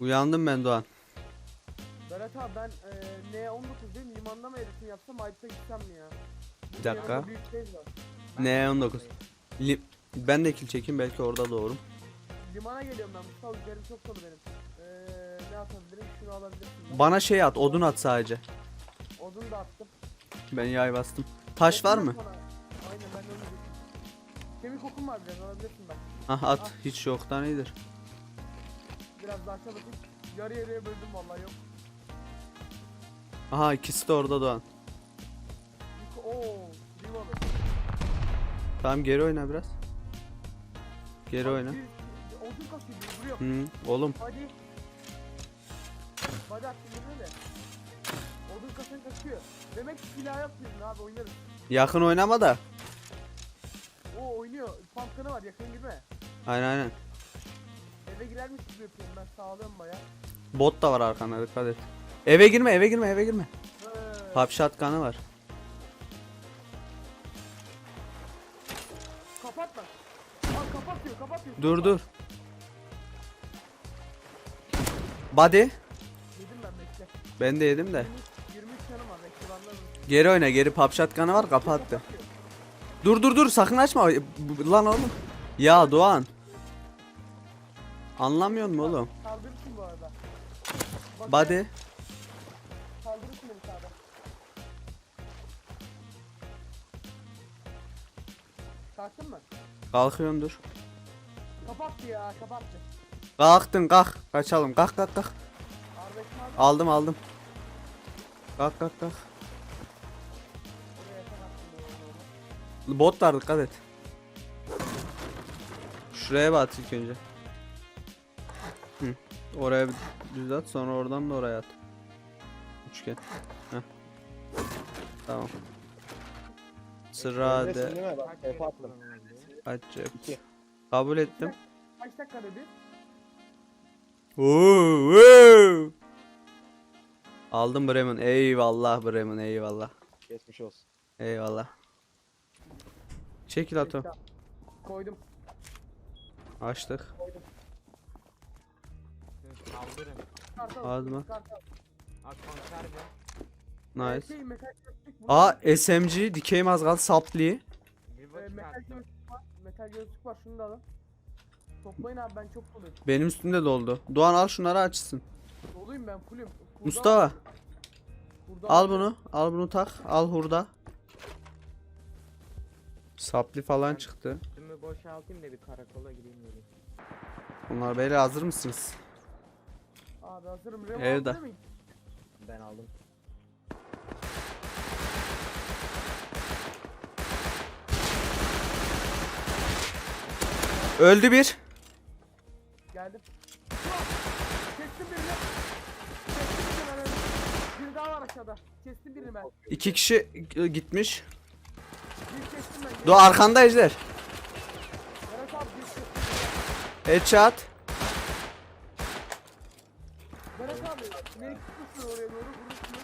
Uyandım ben Doğan. Berat abi ben e, N19'dayım limanda mı eritim yapsam Ayt'a gitsem mi ya? Bir dakika. Yanında Büyük şey var. N19. Li- ben de kill çekeyim belki orada doğurum. Limana geliyorum ben Mustafa üzerim çok dolu benim. Eee ne atabilirim? Şunu alabilirsin. ben. Bana şey at, odun at sadece. Odun da attım. Ben yay bastım. Taş var Odun mı? at bana. Aynen ben de onu. Kemik okum var biraz alabilirsin bak. Ah at, hiç yoktan iyidir. Biraz daha çalışayım. Yarı yarıya böldüm vallahi yok. Aha ikisi de orada Doğan. Yuk- Oo, Rivalı. Tamam geri oyna biraz. Geri oyna. Odun vuruyor. Hı, oğlum Hadi. Hadi de. Odun kasan kaçıyor. Demek ki silah yapıyorsun abi oynarız. yakın oynama da. O oynuyor. Pumpkin'ı var yakın girme. Aynen aynen. Eve girermiş gibi yapıyorum ben sağlıyorum baya. Bot da var arkanda dikkat et. Eve girme eve girme eve girme. Pop shotgun'ı var. Kapatma. Abi kapatıyor kapatıyor. Dur dur. Body. Yedim ben bekle. Ben de yedim de. 23, 23 canım var bekle ben de. Geri oyna geri pop shotgun'ı var kapattı. Dur dur dur sakın açma. Lan oğlum. Ya Doğan. Anlamıyor musun oğlum? Kaldırırsın bu arada. Bak, Body. Kaldırırsın beni sağda. Kalktın mı? Kalkıyorsun dur. Kapattı ya kapattı. Kalktın kalk. Kaçalım. Kalk kalk kalk. Aldım aldım. Kalk kalk kalk. Bu arada. Bot var dikkat et. Şuraya bir at ilk önce. Oraya bir düz at sonra oradan da oraya at. Üçgen. Heh. Tamam. Sıra de aç cep. Kabul ettim. Kaç dakika dedi? Oo, oo. Aldım Bremen. Eyvallah Bremen eyvallah. Geçmiş olsun. Eyvallah. Çekil Ato. Koydum. Açtık. Kaldırın. Kartal. Ağzıma. kartal. Konserve. Nice. Şey, mekanik gözlük bu. Aa SMG dikey mazgal saplı. Bir Ee, bakayım metal attım. gözlük var. Metal gözlük var şunu da alın. Toplayın abi ben çok doluyum. Benim üstümde doldu. Doğan al şunları açsın. Doluyum ben fullüm. Burada- Mustafa al bunu. Al bunu tak. Al hurda. Saplı falan çıktı. Üstümü boşaltayım da bir karakola gideyim geleyim. Bunlar beyler hazır mısınız? Abi hazırım. Remo Evde. Ben aldım. Öldü bir. Geldim. Kestim birini. Kestim birini ben öldüm. Bir daha var aşağıda. Kestim birini ben. İki kişi e, gitmiş. Bir kestim ben. Do arkanda ejder. Berat abi bir kestim. Headshot. Berat abi beni tutmuşsun oraya doğru vurursun.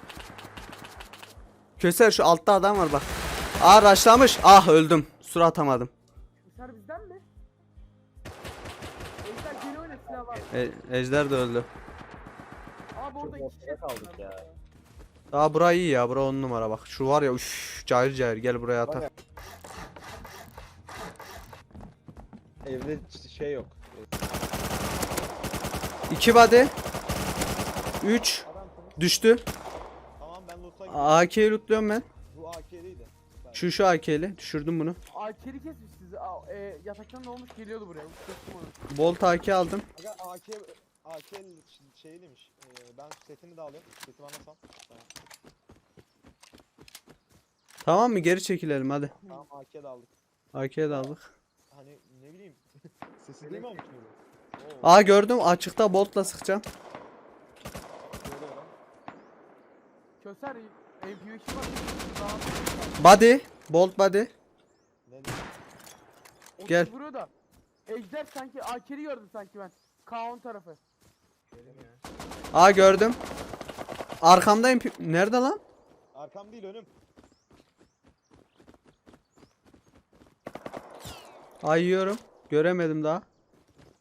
Köser şu altta adam var bak. Aa raşlamış. Ah öldüm. Sur atamadım. Dışarı bizden mi? Ejder geri oyna silah var. E, ejder de öldü. Abi orada iki ortada kaldık ya. Aa bura iyi ya. Bura on numara bak. Şu var ya üf, cayır cayır gel buraya atak. Evde şey yok. İki body. Üç. Adam temiz. Düştü. Tamam ben loot'a gidiyorum. AK'yi lootluyorum ben. Bu AK'liydi. Şu şu AK'li. Düşürdüm bunu. Aa keri kesmiş sizi. Aa, e, yataktan ne olmuş geliyordu buraya. Kestim onu. Bolt AK aldım. Aga AK AK ş- şeyliymiş. Ee, ben setini de alayım. Seti bana sal. Tamam. Tamam mı? Geri çekilelim hadi. Tamam AK de aldık. AK'yi de aldık. Hani ne bileyim. Sesi duymamış mıydı? Oo, Aa gördüm. Açıkta boltla sıkacağım. Köser MP2 var. Body. Bolt body. Gel. vuruyor da. Ejder sanki Akeri gördüm sanki ben. Kaon tarafı. Aa gördüm. Arkamdayım. pi- Nerede lan? Arkam değil önüm. Ay yiyorum. Göremedim daha.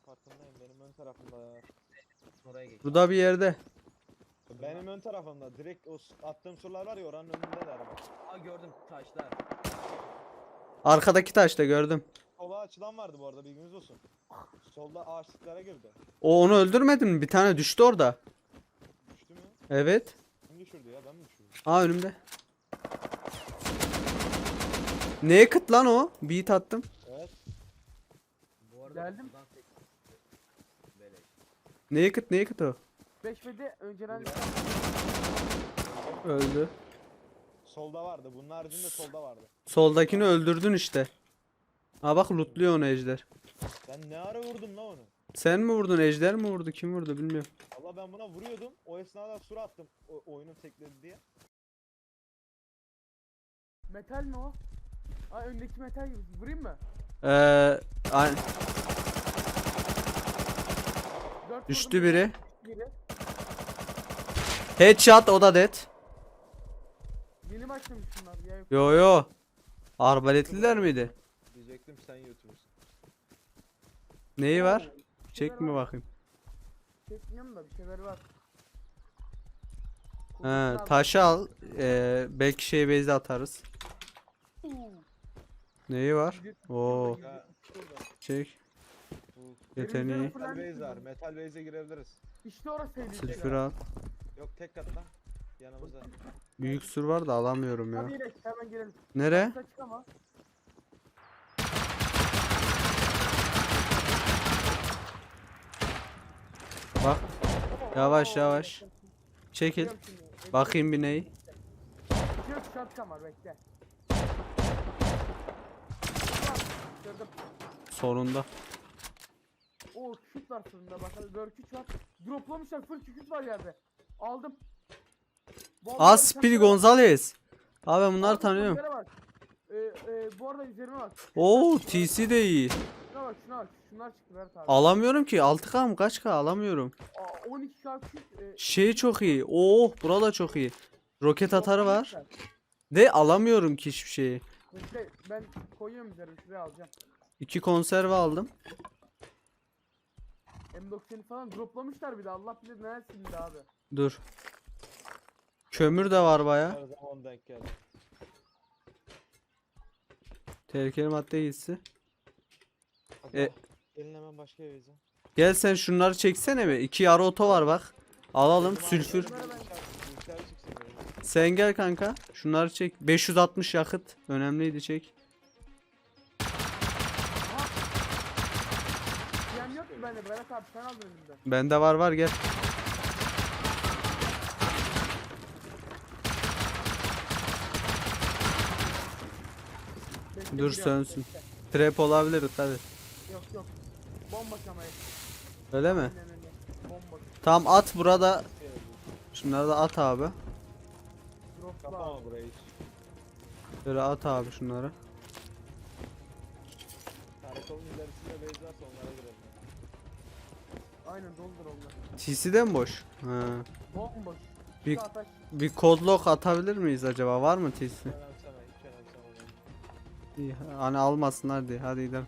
Farkındayım benim ön tarafımda ya. oraya geç. Burada bir yerde. Benim ön tarafımda. Direkt o s- attığım surlar var ya oranın önünde de araba. Aa gördüm taşlar. Arkadaki taşta gördüm. Sola açılan vardı bu arada bilginiz olsun. Solda ağaçlıklara girdi. O onu öldürmedin mi? Bir tane düştü orada. Düştü mü? Evet. Kim düşürdü ya ben mi düşürdüm? Aa önümde. Neye kıt lan o? Beat attım. Evet. Bu arada Geldim. buradan tek- Beleş. Neye kıt neye kıt o? 5 ve de önceden Öldü. Solda vardı. Bunun haricinde solda vardı. Soldakini öldürdün işte. Aa bak lootluyor onu ejder. Ben ne ara vurdum la onu? Sen mi vurdun ejder mi vurdu kim vurdu bilmiyorum. Valla ben buna vuruyordum. O esnada sur attım. O, oyunu tekledi diye. metal mi o? Ay öndeki metal gibi. Vurayım mı? Ee, düştü biri. Biri. Headshot o da dead. Yeni bunlar. Ya yok. Yo yo. Arbaletliler miydi? Diyecektim sen youtubersun. Neyi var? Bir Çek mi var. bakayım. Çekmiyorum da bir şeyler var. He, var. taşı al. Ee, belki şey base atarız. Uuu, Neyi var? Oo. Çek. Yeteneği. Metal Falan base var. Metal base'e girebiliriz. İşte orası elimizde. Sülfür al. Yok tek katta. Yanımızda. Büyük sur var da alamıyorum Hadi ya. inek hemen girelim. Nere? Ama. Bak. Yavaş yavaş. Çekil. Şimdi. Bakayım bir ney. Yok şapkam var bekle. Gördüm. Sonunda. Oo kükürt var sonunda bakalım. Böyle kükürt var. Droplamışlar full kükürt var yerde. Aldım. Aa var. Gonzalez. Abi ben bunları tanıyorum. bak. Ee, e, bu arada üzerime bak. Oo TC de iyi. Şuna bak şuna bak. Şunlar çıktı Berat abi. Alamıyorum ki 6K mı kaç K alamıyorum. Aa, 12k kükürt. E, Şey çok iyi. Oo burada çok iyi. Roket atarı var. De alamıyorum ki hiçbir şeyi. Ben koyuyorum üzerine şuraya alacağım. İki konserve aldım. M90 falan droplamışlar bir de Allah bilir neler silindi abi. Dur. Kömür de var baya. Her zaman denk geldi. Tehlikeli madde gitsi. Hadi E-. Gelin hemen başka eve izle. Gel sen şunları çeksene be. İki yarı oto var bak. Alalım sülfür. bilgisayar çıksın. Sen gel kanka. Şunları çek. 560 yakıt. Önemliydi çek. Diyen yok ki bende Berat abi sen aldın elimden. Bende var var gel. Bekle, Dur sönsün. bekle. Trap olabilir tabi. Yok yok. Bomba şamayı. Öyle mi? Aynen öyle. Bomba. Tamam at burada. Şunları da at abi. Droplu abi. Kapama burayı hiç. Böyle at abi şunları. Karakolun ilerisinde base varsa onlara girelim. Aynen doldur onlar. TC de mi boş? Ha. Bomboş. Bir- Şu ataş. Bir kodlok atabilir miyiz acaba? Var mı TC? Hiç önemseme onu. İyi. Hani almasınlar diye. Hadi gidelim.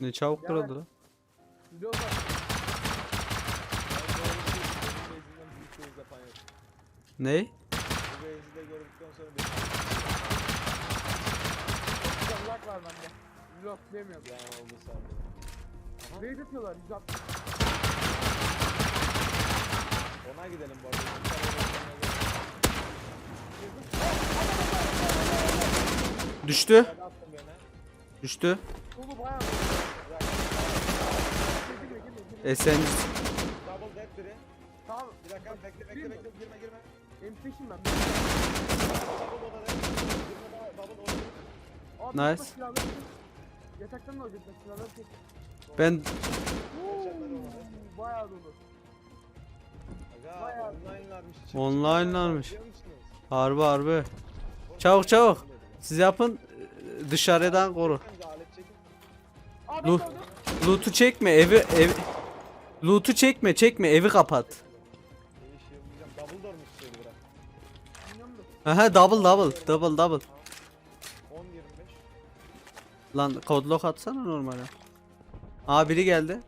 Ne çabuk Ya kırıldı lan. Ben böyle bir şey bizim base'inden büyük base yapan yok. Ney? Bu base'i de gördükten sonra bir Güzel lag var bende. Yok demiyorum. yani oldu sandım. Raid atıyorlar 160. Ona gidelim bu arada. Düştü. Düştü. Dolu bayağı. SMG. Double dead biri. Tamam. Bir dakika bekle bekle bekle girme girme. M8'im ben. Double oda dead. Girme daha double oda. Abi, Nice. burada silahları çek. Yataktan da alacaklar silahları çek. Ben Oo, Bayağı dolu. Aga Bayağı- online varmış. içeri. Biliyor musunuz? harbi harbi. Çabuk, çabuk. Siz yapın e, dışarıdan koru. Çekmenize, alet çekin. Abi Dur. kaldı. Loot'u çekme evi ev Loot'u çekme çekme evi kapat. Aha double double double double. 10 25. Lan kodlok atsana normale. Aa biri geldi.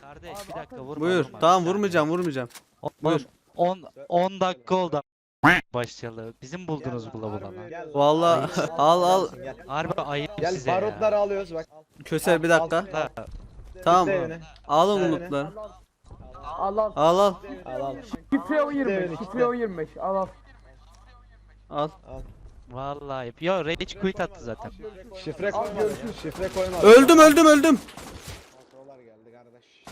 Kardeş Abi bir dakika vurma. Buyur. vurma. Tamam vurmayacağım vurmayacağım. Buyur. 10 10 dakika oldu. Başlayalı. Bizim buldunuz Gel bu lan, gel. Vallahi al al. Harbi ayıp Gel size barutları ya. alıyoruz bak. Köser bir dakika. La, Tamam. Evine. Alın Evet. lootları. Al al. Al al. Al al. Şifre o Devin 25. işte. Şifre o 25. Al al. Al. Al. Vallahi. Yo rage quit attı zaten. Şifre Al, koymadı. görüşürüz. Şifre koymadı. Öldüm öldüm öldüm. Kontroller geldi kardeş.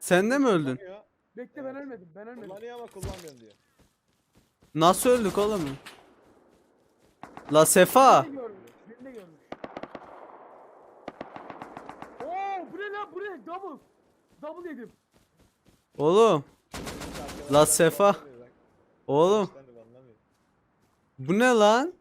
Sen de mi öldün? Kullanıyor. Bekle ben ölmedim. Ben ölmedim. Kullanıyor ama kullanmıyorum diyor. Nasıl öldük oğlum? La Sefa. Beni de görmüş. Beni de görmüş. Oo bu ne lan bu ne? Double. Double yedim. Oğlum. La Sefa. Oğlum. Bu ne lan?